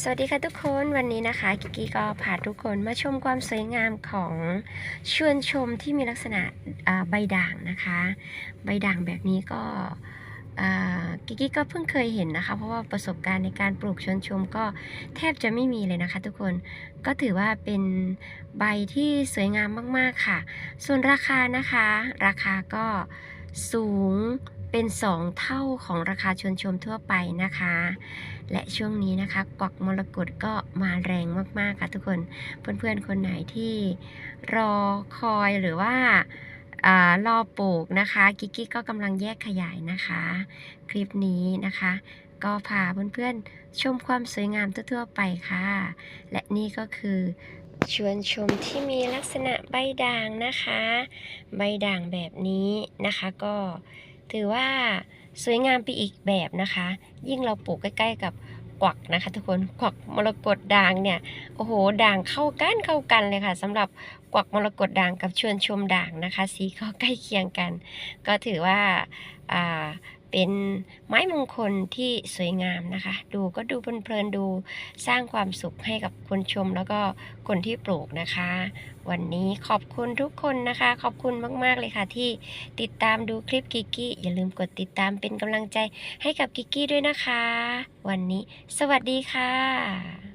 สวัสดีค่ะทุกคนวันนี้นะคะ กิกกี้ก็พาทุกคนมาชมความสวยงามของชวนชมที่มีลักษณะใบด่างนะคะ ใบด่างแบบนี้ก็กิกกี้ก็เพิ่งเคยเห็นนะคะ เพราะว่าประสบการณ์ในการปลูกชวนชมก็แทบจะไม่มีเลยนะคะ ทุกคนก็ถือว่าเป็นใบที่สวยงามมากๆค่ะ ส่วนราคานะคะ ราคาก็ สูงเป็น 2 เท่าของราคาชวนชมทั่วไปนะคะ และช่วงนี้นะคะกวักมรกตก็มาแรงมากๆค่ะทุกคนเพื่อนๆคนไหนที่รอคอยหรือว่าอารอปลูกนะคะ กิกกี้ก็กำลังแยกขยายนะคะ คลิปนี้นะคะ ก็พาเพื่อนๆชมความสวยงามทั่วๆไปค่ะ และนี่ก็คือ ชวนชมที่มีลักษณะใบด่างนะคะ ใบด่างแบบนี้นะคะก็ถือว่าสวยงามไปอีกแบบนะคะ ยิ่งเราปลูกใกล้ ๆ กับกวักนะคะ ทุกคนกวักมรกตด่างเนี่ยโอ้โหด่างเข้ากันเข้ากันเลยค่ะสำหรับกวักมรกตด่างกับชวนชมด่างนะคะ สีก็ใกล้เคียงกัน ก็ถือว่าอ่า เป็นไม้มงคลที่สวยงามนะคะ ดูก็ดูเพลินๆดูสร้างความสุขให้กับคนชมแล้วก็คนที่ปลูกนะคะ วันนี้ขอบคุณทุกคนนะคะ ขอบคุณมากๆเลยค่ะ ที่ติดตามดูคลิปกิกกี้อย่าลืมกดติดตามเป็นกำลังใจให้กับกิกกี้ด้วยนะคะ วันนี้ สวัสดีค่ะ